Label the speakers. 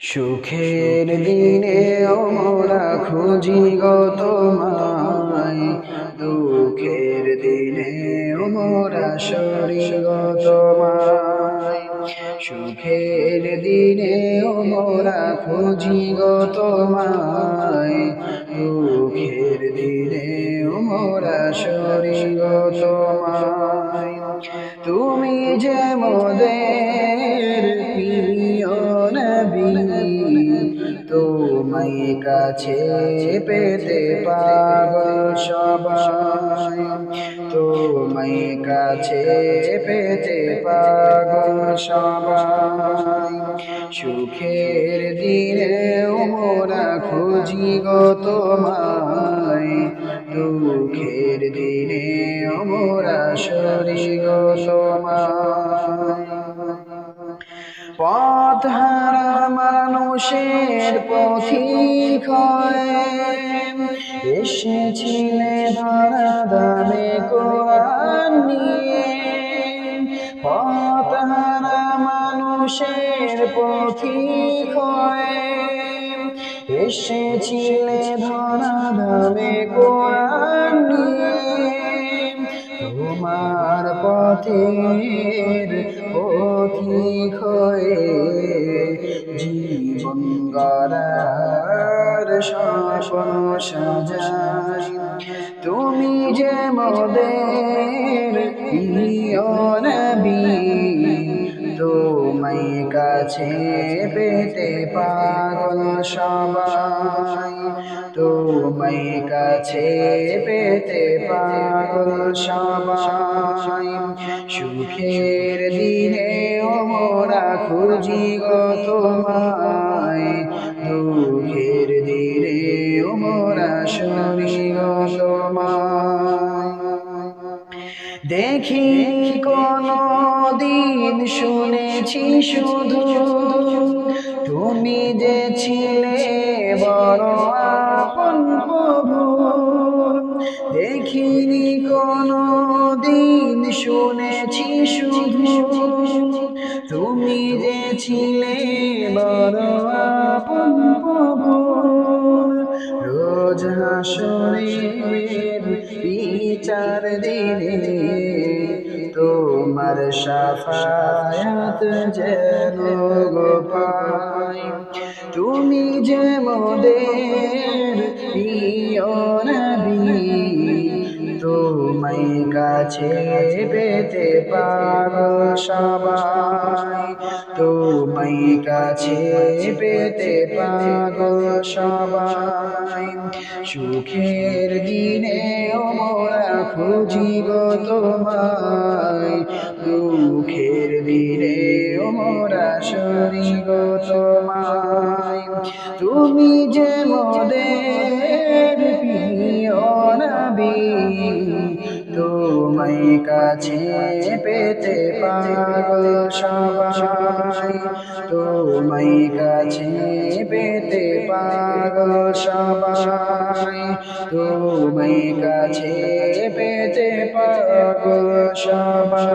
Speaker 1: সুখের দিনে আমরা খুঁজি গো তোমায়। দুঃখের দিনে আমরা সরি গো তোমায়। সুখের দিনে আমরা খুঁজি গো তোমায়। দুঃখের দিনে আমরা সরি গো তোমায়। তুমি যে মোদের কাছে পেতে পাগল সবাই। তোমায় কাছে পেতে পাগল সবাই। সুখের দিনে মোরা খুঁজি গো তোমায়। দুঃখের দিনে মোরা সরি গো তোমায়। মানুষের পথিক এসেছিলে ধরা দামে কোরআন নিয়ে। মানুষের পথিক এসেছিলে ধরা দামে নিয়ে। তোমার পথের পথিক হয়ে জীবন গড়ার স্বপ্ন সাজাই। তুমি যে মদের প্রিয় কাছে পেতে পাগল সবাই, তোমায় কাছে পেতে পাগল সবাই। সুখের দিনে মোরা খুঁজি গো তোমায়, দুঃখের দিনে মোরা শুনি গো তোমায়। দেখি কোন দিন শুনেছি শুধু তুমি যে ছিলে বড় আপন প্রভু। দেখিনি কোন দিন শুনেছি শুধু তুমি যে ছিলে বড় আপন প্রভু। রোজ হাসরের বিচার দিনে তোমার সাফায়াত যেন গো পাই তুমি যে মোদের প্রিয় নবী তোমায় কাছে পেতে পারো সবাই। তোমায় কাছে পেতে পারো সবাই। সুখের দিনে মোরা খুঁজি গো তোমায়। দুঃখের দিনে মোরা গো তোমায়। তুমি যে মোদের প্রিয় নবী, তোমায় কাছে পেতে পাগল সবাই। তোমায় কাছে পেতে পাগল সবাই। তোমায় কাছে পেতে পাগল সবাই।